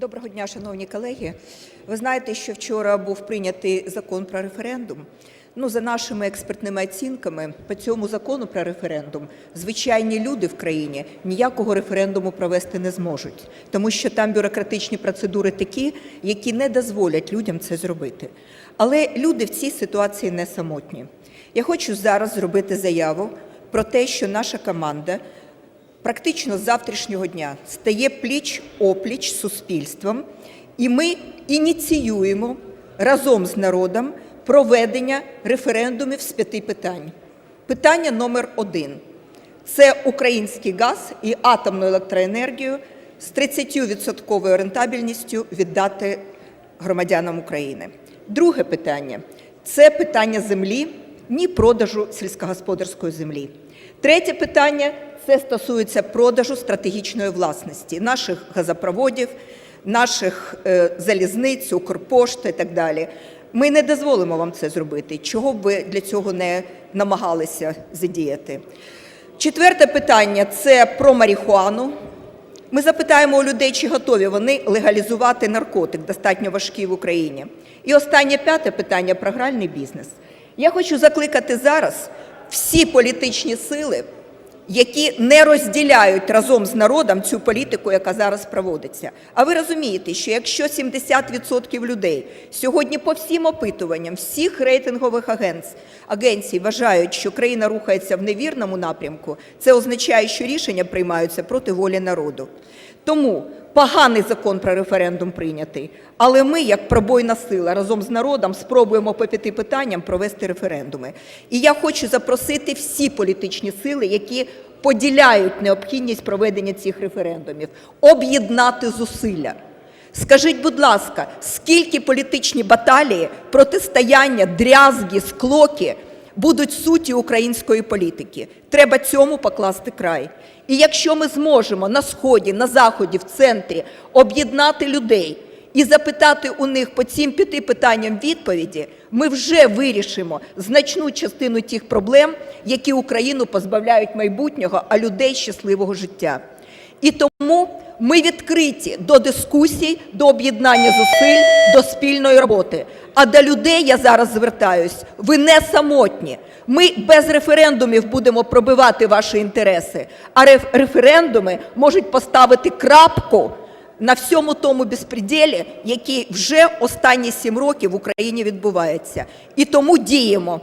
Доброго дня, шановні колеги. Ви знаєте, що вчора був прийнятий закон про референдум. Ну, за нашими експертними оцінками, по цьому закону про референдум звичайні люди в країні ніякого референдуму провести не зможуть, тому що там бюрократичні процедури такі, які не дозволять людям це зробити. Але люди в цій ситуації не самотні. Я хочу зараз зробити заяву про те, що наша команда практично з завтрашнього дня стає пліч-опліч з суспільством, і ми ініціюємо разом з народом проведення референдумів з п'яти питань. Питання номер один це український газ і атомну електроенергію з 30% рентабельністю віддати громадянам України. Друге питання це питання землі, ні продажу сільськогосподарської землі. Третє питання це стосується продажу стратегічної власності наших газопроводів, наших е, залізниць, Укрпошти і так далі. Ми не дозволимо вам це зробити, чого б ви для цього не намагалися задіяти. Четверте питання це про марихуану. Ми запитаємо у людей, чи готові вони легалізувати наркотик, достатньо важкий в Україні. І останнє п'яте питання про гральний бізнес. Я хочу закликати зараз всі політичні сили, які не розділяють разом з народом цю політику, яка зараз проводиться. А ви розумієте, що якщо 70% людей сьогодні по всім опитуванням всіх рейтингових агенцій вважають, що країна рухається в невірному напрямку, це означає, що рішення приймаються проти волі народу. Тому поганий закон про референдум прийнятий, але ми, як пробойна сила, разом з народом спробуємо по п'яти питанням провести референдуми. І я хочу запросити всі політичні сили, які поділяють необхідність проведення цих референдумів, об'єднати зусилля. Скажіть, будь ласка, скільки політичні баталії, протистояння, дрязги, склоки будуть суті української політики? Треба цьому покласти край. І якщо ми зможемо на сході, на заході, в центрі об'єднати людей і запитати у них по цим п'яти питанням відповіді, ми вже вирішимо значну частину тих проблем, які Україну позбавляють майбутнього, а людей щасливого життя. І тому ми відкриті до дискусій, до об'єднання зусиль, до спільної роботи. А до людей я зараз звертаюсь. Ви не самотні. Ми без референдумів будемо пробивати ваші інтереси, а реф- референдуми можуть поставити крапку на всьому тому безпреділі, який вже останні сім років в Україні відбувається. І тому діємо.